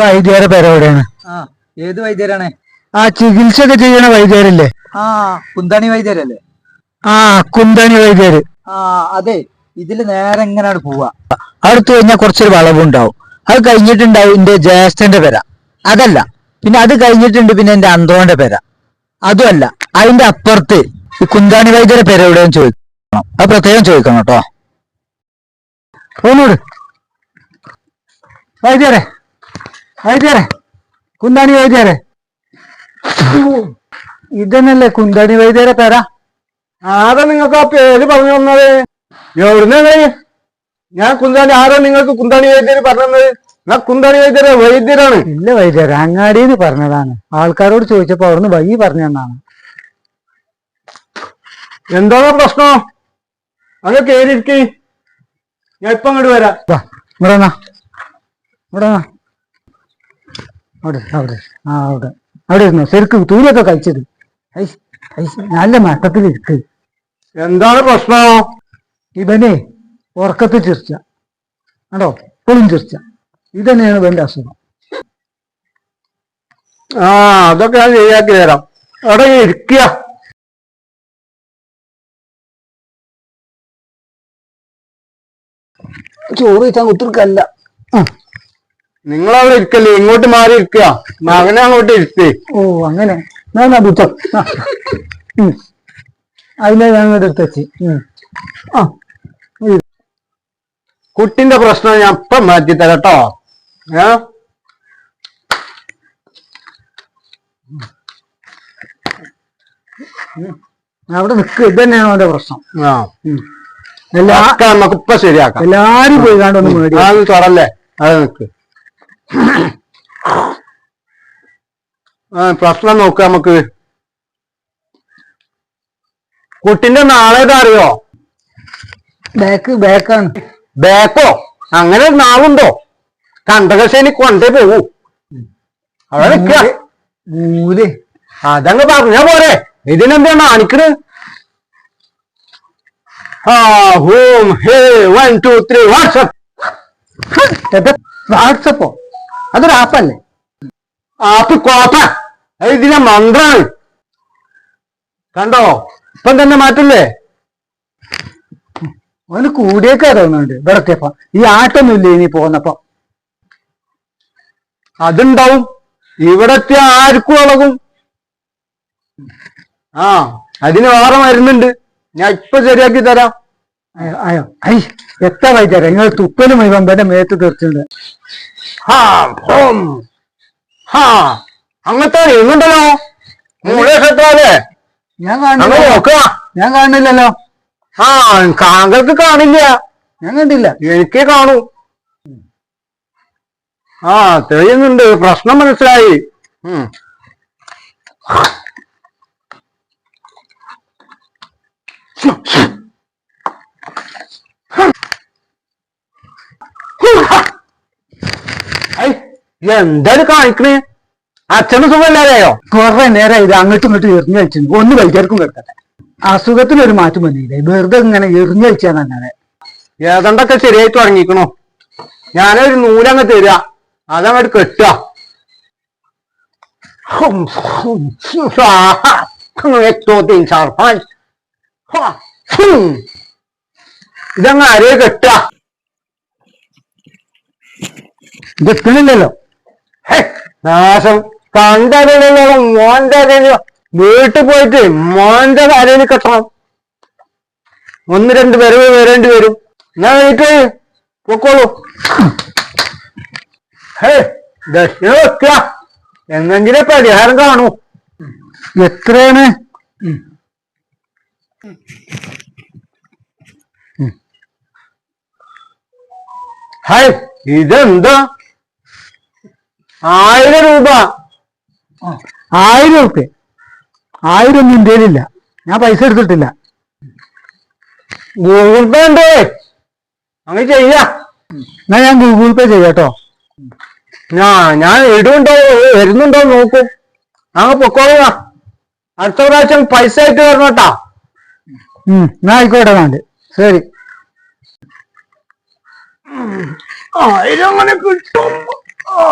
വൈദ്യരെ പേര് എവിടെയാണ്? ആ ഏത് വൈദ്യരാണ്? ആ ചികിത്സ ഒക്കെ ചെയ്യണ വൈദ്യരല്ലേ? ആ കുന്താണി വൈദ്യരല്ലേ? ആ കുന്താണി വൈദ്യര്. ആ അതെ ഇതിൽ നേരെ എങ്ങനെയാണ് പോവാ. അടുത്ത് കഴിഞ്ഞാൽ കുറച്ചൊരു വളവുണ്ടാവും. അത് കഴിഞ്ഞിട്ടുണ്ടാവും എന്റെ ജ്യേഷ്ഠന്റെ പേര. അതല്ല പിന്നെ അത് കഴിഞ്ഞിട്ടുണ്ട് പിന്നെ എന്റെ അന്തോന്റെ പേര. അതുമല്ല അതിന്റെ അപ്പുറത്ത് ഈ കുന്താണി വൈദ്യരെ പേര എവിടെയും ചോദിക്കണം. അത് പ്രത്യേകം ചോദിക്കണം കേട്ടോ. ഒന്നൂട് വൈദ്യരെ. വൈദ്യരെ കുന്താണി വൈദ്യരെ. ഇതന്നല്ലേ കുന്താണി വൈദ്യരെ പേര? ആരാ നിങ്ങൾക്ക് ആ പേര് പറഞ്ഞു തന്നത്? എവിടുന്നാണ് ഞാൻ കുന്താണി ആരാ നിങ്ങൾക്ക് കുന്താണി വൈദ്യര് പറഞ്ഞത് ഞാൻ കുന്താണി വൈദ്യരെ വൈദ്യരാണ്. ഇല്ല വൈദ്യരെ അങ്ങാടിന്ന് പറഞ്ഞതാണ്. ആൾക്കാരോട് ചോദിച്ചപ്പോ അവിടുന്ന് വൈ പറഞ്ഞു തന്നാണ്. എന്താണ് പ്രശ്നം? അങ്ങ് കേറിയിരിക്കേ. ഞാൻ ഇപ്പൊ അങ്ങോട്ട് വരാം. ഇവിടെ ഇവിടെ അവിടെ അവിടെ. ആ അവിടെ. അവിടെ ഇരുന്നു? ശരിക്കും തൂരൊക്കെ കഴിച്ചത്. നല്ല മട്ടത്തിൽ ഇരിക്ക്. എന്താണ് പ്രശ്നം? ഇവനെ ഉറക്കത്തിൽ ചിരിച്ച. കണ്ടോ? ഇപ്പോഴും ചിരിച്ച. ഇതന്നെയാണ് ഇവന്റെ അസുഖം. ആ അതൊക്കെ ഞാൻ ശരിയാക്കി തരാം. അവിടെ ഇരിക്കുക ചോറ് വെച്ചാൽ കുത്തിർക്കല്ല നിങ്ങൾ അവിടെ ഇരിക്കല്ലേ? ഇങ്ങോട്ട് മാറി ഇരിക്കുക. മകനെ അങ്ങോട്ട് ഇരുത്തേ. ഓ അങ്ങനെ. ഞാൻ ബുദ്ധ. അതിനെ ഞാൻ എടുത്ത് വെച്ച് ആ. കുട്ടിന്റെ പ്രശ്നം ഞാൻ ഇപ്പം മാറ്റി തരട്ടോ. ഏ? അവിടെ നിൽക്കുക. ഇത് തന്നെയാണ് അവന്റെ പ്രശ്നം. ആ. എല്ലാ നമുക്ക് ഇപ്പൊ ശരിയാക്കാം. എല്ലാരും പോയി കണ്ടൊന്ന് മേടി തുറല്ലേ അത് നിക്ക്. ആ പ്രശ്നം നോക്ക നമുക്ക്. കുട്ടിന്റെ നാളെ അറിയോ ബാക്ക് ബാക്കാണ് ബാക്കോ അങ്ങനെ നാളുണ്ടോ? കണ്ടകശേനി കൊണ്ടേ പോകൂ അവിടെ മൂൽ അതങ്ങ് പറഞ്ഞാ പോരെ. ഇതിനെന്താണ് ആണിക്കണ് ആ home hey one two three WhatsApp. വാട്സപ്പോ? അതൊരു ആപ്പല്ലേ? App Copa. ഇതിലെ മന്ത്രാണ്. കണ്ടോ? ഇപ്പം തന്നെ മാറ്റില്ലേ? അവന് കൂടിയേക്കാ തോന്നുന്നുണ്ട്. ഇവിടെ എത്തിയപ്പോ. ഈ ആട്ടൊന്നും ഇല്ല ഇനി പോന്നപ്പോ അതുണ്ടാവും. ഇവിടെ ആർക്കും ഇളകും. ആ അതിന് വേറെ മരുന്നുണ്ട്. ഞാൻ ഇപ്പൊ ശരിയാക്കി തരാം. അയ്യോ, ഐ എത്ര വൈദ്യര? നിങ്ങൾ തുപ്പലും ഇവമ്പന്റെ മേത്ത് തീർച്ചിട്ടുണ്ട് ഹാ ഹോം ഹാ അങ്ങനത്തെ എങ്ങുണ്ടല്ലോ ഞാൻ കാണില്ല ഞാൻ കാണില്ലല്ലോ ആ താങ്കൾക്ക് കാണില്ല. ഞാൻ കണ്ടില്ല. എനിക്കേ കാണൂ. ആ തെളിയുന്നുണ്ട്. പ്രശ്നം മനസ്സിലായി. ഉം. ഐ, എന്താണ് കാണിക്കണേ? അച്ഛന് സുഖമില്ലാതെയോ? കുറെ നേരം ഇത് അങ്ങോട്ടും ഇങ്ങോട്ടും എറിഞ്ഞു കഴിച്ചു ഒന്ന് വൈദ്യർക്കും കിടക്കട്ടെ അസുഖത്തിനൊരു മാറ്റം വന്നില്ല? വെറുതെ ഇങ്ങനെ എറിഞ്ഞു കഴിച്ചാൽ തന്നെ ഏതാണ്ടൊക്കെ ശരിയായി തുടങ്ങിക്കണോ. ഞാനൊരു നൂലങ്ങ് തരിക. അതങ്ങോട്ട് കെട്ടുക. ഇതങ്ങ് ആരെയും കെട്ടുക. ഇത് ഹേ, നാശം. കണ്ടറിയില്ലല്ലോ മോന്റെ അരയിൽ വീട്ടിൽ പോയിട്ട് മോന്റെ അരയിൽ കെട്ടണം. ഒന്ന് രണ്ട് വരവ് വരേണ്ടി വരും. ഞാൻ വീട്ടിൽ പൊക്കോളൂ. ഹേ ദക്ഷിണ വെക്കുക എന്നെങ്കിലും പരിഹാരം കാണൂ. എത്രയാണ്? ഹായ് ഇതെന്താ? ആയിരം രൂപ. ആയിരം ഉറുപ്പ്യ. ആയിരം ഒന്നും ഇന്ത്യയിലില്ല ഞാൻ പൈസ എടുത്തിട്ടില്ല. ഗൂഗിൾ പേ ഉണ്ട്. അങ്ങനെ ചെയ്യാ. എന്നാ ഞാൻ ഗൂഗിൾ പേ ചെയ്യാട്ടോ ഞാ ഞാൻ ഇടുണ്ടോ വരുന്നുണ്ടോ നോക്കും. അങ്ങ് പൊക്കോളുക. അടുത്ത പ്രാവശ്യം പൈസ ആയിട്ട് വരണം കേട്ടാ. ഉം എന്നാ ആയിക്കോട്ടെ നാല് ശരി. ആയിരം അങ്ങനെ കിട്ടും. ആ.